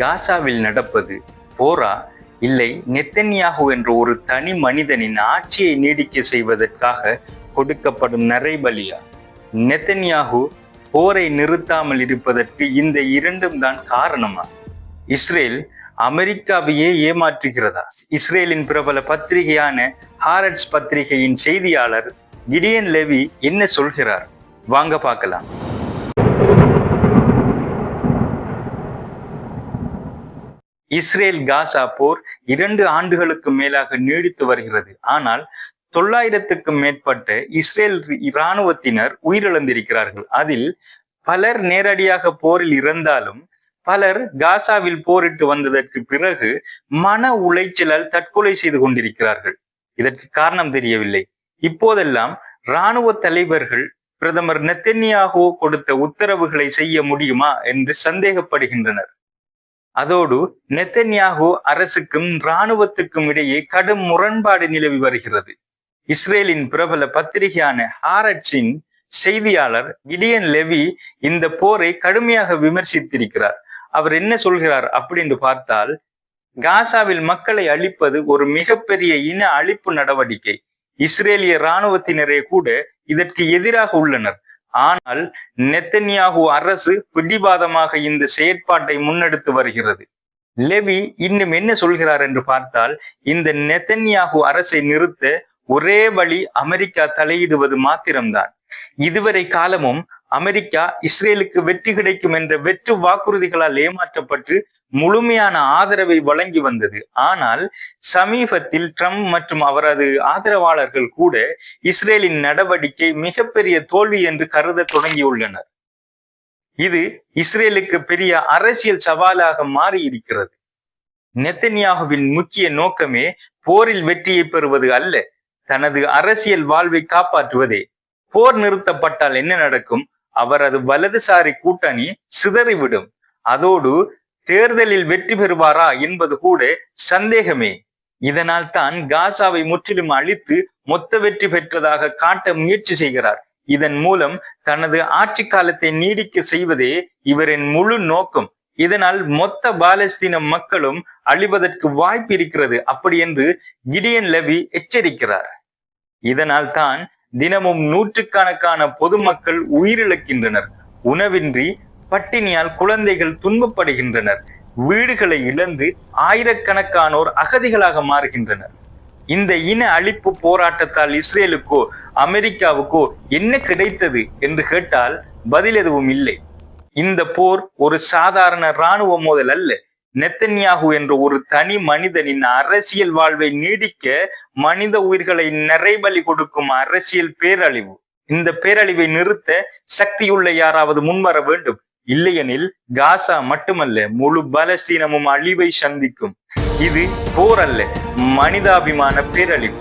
காசாவில் நடப்பது போரா? இல்லை நெத்தன்யாகு என்ற ஒரு தனி மனிதனின் ஆட்சியை நீடிக்க செய்வதற்காக கொடுக்கப்படும் நரைபலியா? நெத்தன்யாகு போரை நிறுத்தாமல் இருப்பதற்கு இந்த இரண்டும் தான் காரணமா? இஸ்ரேல் அமெரிக்காவையே ஏமாற்றுகிறதா? இஸ்ரேலின் பிரபல பத்திரிகையான ஹாரட்ஸ் பத்திரிகையின் செய்தியாளர் கிடியன் லெவி என்ன சொல்கிறார்? வாங்க பார்க்கலாம். இஸ்ரேல் காசா போர் இரண்டு ஆண்டுகளுக்கு மேலாக நீடித்து வருகிறது. ஆனால் தொள்ளாயிரத்துக்கும் மேற்பட்ட இஸ்ரேல் இராணுவத்தினர் உயிரிழந்திருக்கிறார்கள். அதில் பலர் நேரடியாக போரில் இறந்தாலும் பலர் காசாவில் போரிட்டு வந்ததற்கு பிறகு மன உளைச்சலால் தற்கொலை செய்து கொண்டிருக்கிறார்கள். இதற்கு காரணம் தெரியவில்லை. இப்போதெல்லாம் இராணுவ தலைவர்கள் பிரதமர் நெத்தன்யாகோ கொடுத்த உத்தரவுகளை செய்ய முடியுமா என்று சந்தேகப்படுகின்றனர். அதோடு நெத்தன்யாகு அரசுக்கும் இராணுவத்துக்கும் இடையே கடும் முரண்பாடு நிலவி வருகிறது. இஸ்ரேலின் பிரபல பத்திரிகையான ஹாரட்ஸின் செய்தியாளர் கிடியன் லெவி இந்த போரை கடுமையாக விமர்சித்திருக்கிறார். அவர் என்ன சொல்கிறார் அப்படின்னு பார்த்தால் காசாவில் மக்களை அழிப்பது ஒரு மிகப்பெரிய இன அழிப்பு நடவடிக்கை. இஸ்ரேலிய இராணுவத்தினரே கூட இதற்கு எதிராக உள்ளனர். ஆனால் நெத்தன்யாகு அரசு பிடிவாதமாக இந்த செயற்பாட்டை முன்னெடுத்து வருகிறது. லெவி இன்னும் என்ன சொல்கிறார் என்று பார்த்தால் இந்த நெத்தன்யாகு அரசை நிறுத்த ஒரே வழி அமெரிக்கா தலையிடுவது மாத்திரம்தான். இதுவரை காலமும் அமெரிக்கா இஸ்ரேலுக்கு வெற்றி கிடைக்கும் என்ற வெற்று வாக்குறுதிகளால் ஏமாற்றப்பட்டு முழுமையான ஆதரவை வழங்கி வந்தது. ஆனால் சமீபத்தில் ட்ரம்ப் மற்றும் அவரது ஆதரவாளர்கள் கூட இஸ்ரேலின் நடவடிக்கை மிகப்பெரிய தோல்வி என்று கருத தொடங்கியுள்ளனர். இது இஸ்ரேலுக்கு பெரிய அரசியல் சவாலாக மாறி இருக்கிறது நெத்தன்யாகுவின் முக்கிய நோக்கமே போரில் வெற்றியை பெறுவது அல்ல தனது அரசியல் வாழ்வை காப்பாற்றுவதே. போர் நிறுத்தப்பட்டால் என்ன நடக்கும்? அவரது வலதுசாரி கூட்டணி சிதறிவிடும். அதோடு தேர்தலில் வெற்றி பெறுவாரா என்பது கூட சந்தேகமே. இதனால் தான் காசாவை முற்றிலும் அழித்து மொத்த வெற்றி பெற்றதாக காட்ட முயற்சி செய்கிறார். இதன் மூலம் தனது ஆட்சி காலத்தை நீடிக்க செய்வதே இவரின் முழு நோக்கம். இதனால் மொத்த பாலஸ்தீன மக்களும் அழிவதற்கு வாய்ப்பு இருக்கிறது அப்படி என்று கிடியன் லெவி எச்சரிக்கிறார். இதனால் தான் தினமும் நூற்றுக்கணக்கான பொதுமக்கள் உயிரிழக்கின்றனர். உணவின்றி பட்டினியால் குழந்தைகள் துன்பப்படுகின்றனர். வீடுகளை இழந்து ஆயிரக்கணக்கானோர் அகதிகளாக மாறுகின்றனர். இந்த இன அழிப்பு போராட்டத்தால் இஸ்ரேலுக்கோ அமெரிக்காவுக்கோ என்ன கிடைத்தது என்று கேட்டால் பதில் எதுவும் இல்லை. இந்த போர் ஒரு சாதாரண இராணுவ மோதல் அல்ல. நெத்தன்யாகு என்ற ஒரு தனி மனிதனின் அரசியல் வாழ்வை நீடிக்க மனித உயிர்களை நிறைபலி கொடுக்கும் அரசியல் பேரழிவு. இந்த பேரழிவை நிறுத்த சக்தியுள்ள யாராவது முன்வர வேண்டும். இல்லையெனில் காசா மட்டுமல்ல முழு பலஸ்தீனமும் அழிவை சந்திக்கும். இது போர் அல்ல மனிதாபிமான பேரழிவு.